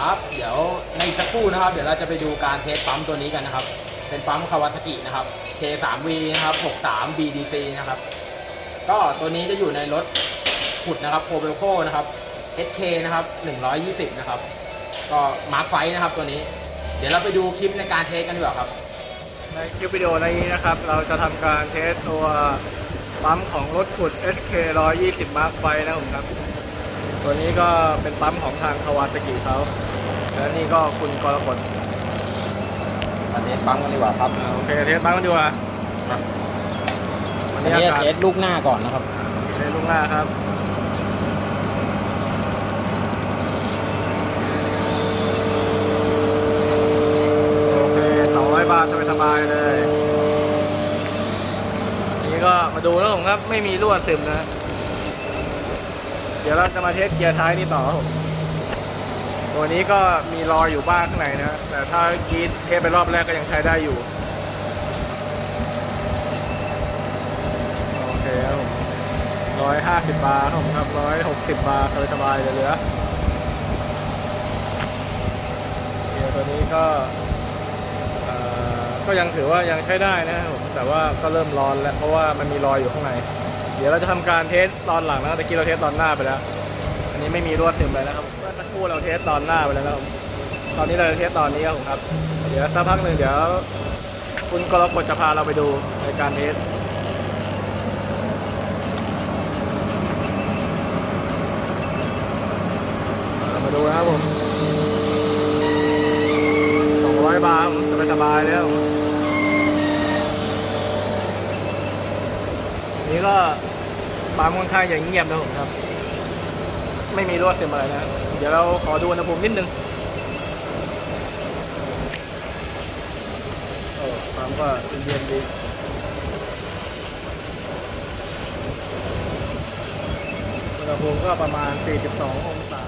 ครับ เดี๋ยวในสักครู่นะครับ เดี๋ยวเราจะไปดูการเทสปั๊มตัวนี้กันนะครับ เป็นปั๊มคาวาซากินะครับ K3V นะครับ 63 BDC นะครับ ก็ตัวนี้จะอยู่ในรถขุดนะครับโคเบลโคนะครับ SK นะครับ 120 นะครับ ก็มาร์คไฟนะครับตัวนี้ เดี๋ยวเราไปดูคลิปในการเทสกันดีกว่าครับ ในคลิปวิดีโอนี้นะครับ เราจะทำการเทสตัวปั๊มของรถขุด SK 120 Mark ไฟนะครับ ตัวนี้ก็เป็นปั๊มของทางคาวาซากิเขาและนี่ก็คุณกรกฎมาเทสปั๊มกันดีกว่าครับอ่าโอเคเทสปั๊มกันดีกว่าครับวัอันนนี้นี้อากาศเทสลูกหน้าก่อนนะครับ เทสลูกหน้าครับ โอเค200บาทสบายๆเลย นี่ก็มาดูแล้วผมครับ ไม่มีรั่วซึมนะ เดี๋ยวเราจะมาเทสเกียร์ท้ายนี่ต่อครับผมตัวนี้ก็มีรอยอยู่บ้างข้างในนะแต่ถ้ากีดเทสไปรอบแรกก็ยังใช้ได้อยู่โอเคครับผมร้อยห้าสิบบาทครับผมครับร้อยหกสิบบาทสบายสบายๆเหลือเกียร์ตัวนี้ก็ก็ยังถือว่ายังใช้ได้นะครับผมแต่ว่าก็เริ่มร้อนแล้วเพราะว่ามันมีรอยอยู่ข้างใน เดี๋ยวเราจะทำการเทสตอนหลังนะตะกี้เราเทสตอนหน้าไปแล้ว อันนี้ไม่มีรั่วซึมเลยนะครับเมื่อสักครู่เราเทสตอนหน้าไปแล้วครับตอนนี้เราจะเทสตอนนี้ครับผมครับ เดี๋ยวสักพักหนึ่งเดี๋ยว คุณกรกฎจะพาเราไปดูในการเทสมาดูนะครับผมสองร้อยบาทสบายๆเลยครับผม นี่ก็ปั๊มค่อนข้างอย่างเงียบนะผมครับ ไม่มีรั่วซึมอะไรนะ เดี๋ยวเราขอดูอุณหภูมินิดนึงโอ้ปั๊มก็เย็นดีอุณหภูมิก็ประมาณ 42 องศา